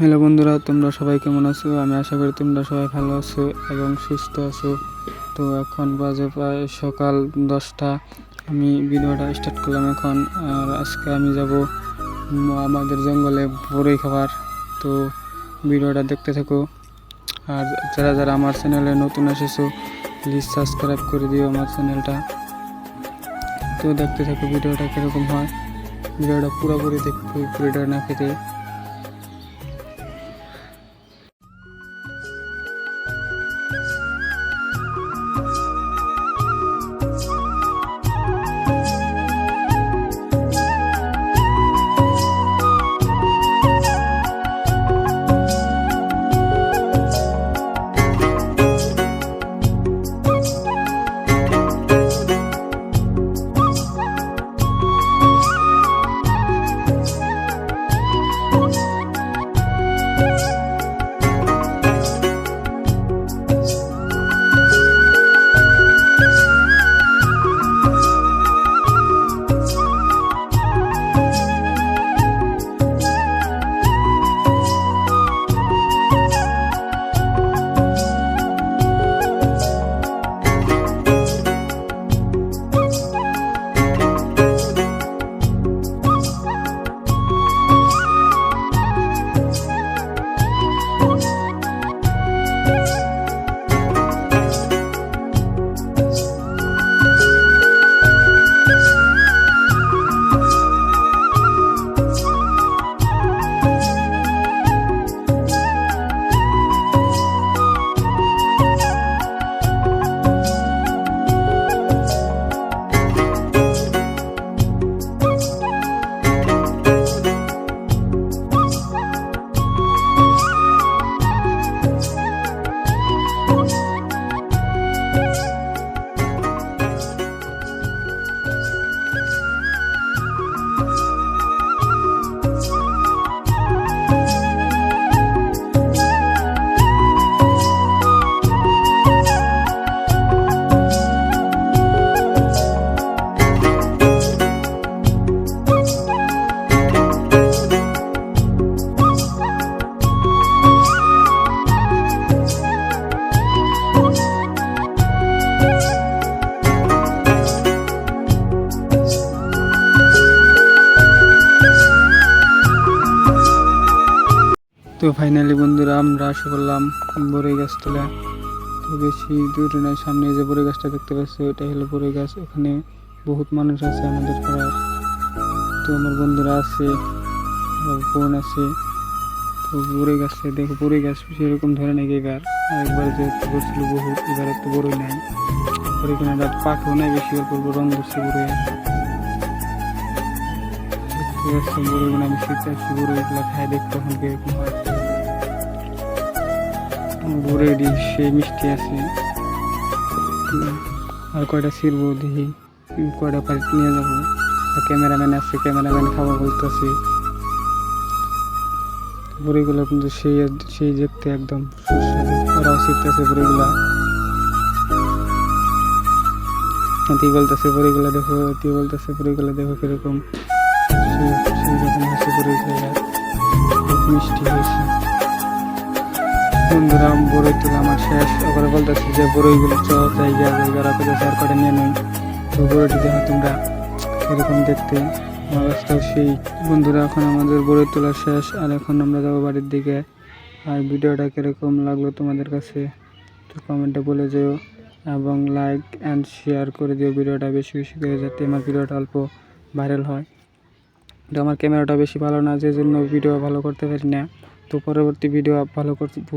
Hello বন্ধুরা, তোমরা সবাই কেমন আছো? আমি আশা করি তোমরা সবাই ভালো আছো এবং সুস্থ আছো। তো এখন বাজে প্রায় সকাল দশটা। আমি ভিডিওটা স্টার্ট করলাম এখন, আর আজকে আমি যাব আমাদের জঙ্গলে বড়ই খাবার। তো ভিডিওটা দেখতে থাকো। আর যারা যারা আমার চ্যানেলে নতুন এসেছ প্লিজ সাবস্ক্রাইব করে দিও আমার চ্যানেলটা তো দেখতে থাকো ভিডিওটা কীরকম হয়। ভিডিওটা পুরোপুরি দেখবে ভিডিওটা না কেটে তো ফাইনালি বন্ধুরা আমরা আশা করলাম গাছ তোলা। তো বেশি দূরে নয়, সামনে যে বড়ই গাছটা দেখতে পাচ্ছি ওটাই হলো বড়ই গাছ। ওখানে বহুত মানুষ আছে আমাদের পাড়ার। তো আমার বন্ধুরা আছে বোন আছে। তো বড়ই গাছে দেখো বড়ই গাছ সেরকম ধরে নাকি এবার। আরেকবার যে করছিল বহুত, এবার একটু বড়ই নাই। এখানে নাই, বেশি অল্প রং ধরছে বড়ই। ঠিক আছে বড়ইগুলো আমি আসছি বড়ইগুলো খাই দেখতে কীরকম হয় সেই মিষ্টি আছে আর কয়টা ছিড়বো দেখি কয়টা পারি নিয়ে যাব ক্যামেরাম্যান আছে ক্যামেরাম্যান খাব বলতেছে বড়িগুলো কিন্তু সেই সেই দেখতে একদম সুস্বাদু ওরাও শিখতেছে বড়িগুলা তুই বলতেছে বড়িগুলা দেখো তুই বলতেছে বড়িগুলা দেখো কীরকম সেই সেই রকম হচ্ছে বড়িগুলা খুব মিষ্টি হয়েছে। বন্ধুরা বড়ই আমার শেষ। ওপরে বলতেছে যে বড়ইগুলো চ জায়গা জায়গা রাখে নিয়ে নই, তো দেখো তোমরা দেখতে। আমার সেই বন্ধুরা, এখন আমাদের বড়ই তোলা শেষ। আর এখন আমরা যাব বাড়ির দিকে। আর ভিডিওটা কীরকম লাগল তোমাদের কাছে তো কমেন্টে বলে যেও। এবং লাইক অ্যান্ড শেয়ার করে দিও ভিডিওটা বেশি বেশি করে, যাতে আমার ভিডিওটা অল্প ভাইরাল হয়। তো আমার ক্যামেরাটা বেশি ভালো না যে জন্য ভিডিও ভালো করতে পারি না। তো পরবর্তী ভিডিও ভালো করব।